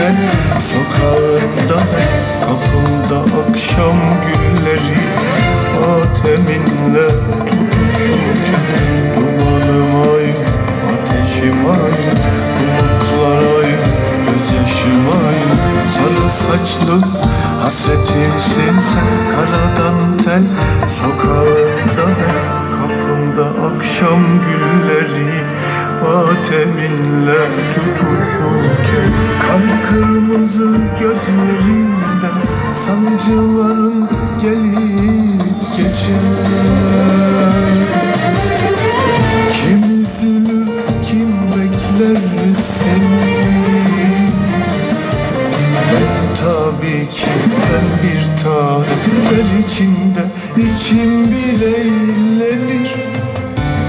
tel Sokağında kapında akşam gülleri Ateminle tutuşurken Dumanım ay, ateşim ay Bulutlar ay, gözyaşım ay. Sarı saçlı hasretimsin sen Karadan tel sokağında Kapında akşam gülleri Ateminle tutuşurken gözlerinden Sancıların gelip geçer. Kim üzülür kim bekler seni? Ben tabii ki ben bir taneler içinde içim bile eğlenir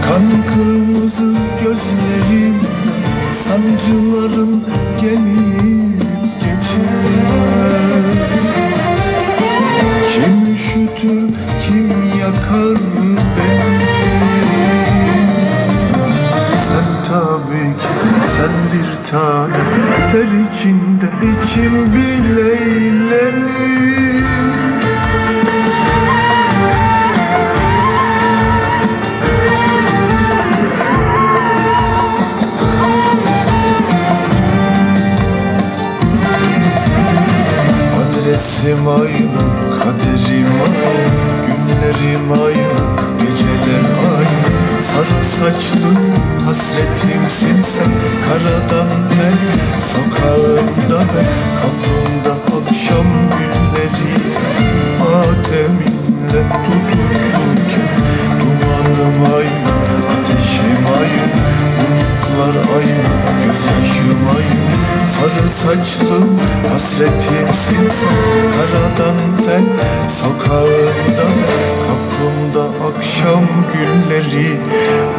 Kan kırmızı gözlerim sancılarım gelip Kim üşütür kim yakar beni? Sen tabii ki sen bir tane Ter içinde içim bile Adresim aynı, kaderim aynı Günlerim aynı, geceler aynı. Sarı saçlı hasretimsin sen Karadan tel, sokağımda ben Kapımda akşam gülleri Mateminle tutuşurken Dumanım aynı, ateşim aynı Umutlar aynı, gözyaşım aynı. Sarı saçlı hasretimsin sen Karadan tel sokağında Kapımda akşam gülleri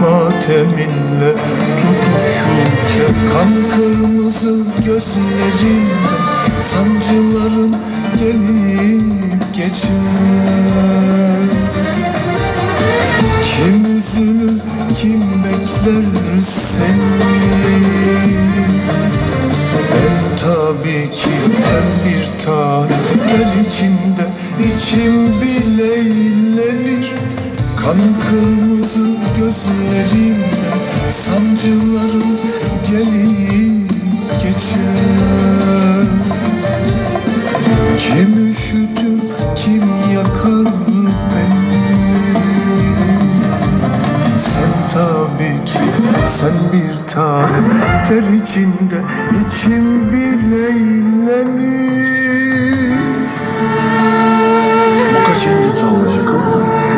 Mateminle tutuşurken Kan kırmızı gözlerimde Sancıların gelip geçer Kim üzülür kim bekler seni? Ben tabii ki ben bir tane Ter içinde içim bile eğlenir Kan kırmızı gözlerimde Sancılarım gelip geçer. Kim üşütür kim yakar beni? Sen bir tane ter içinde içim bile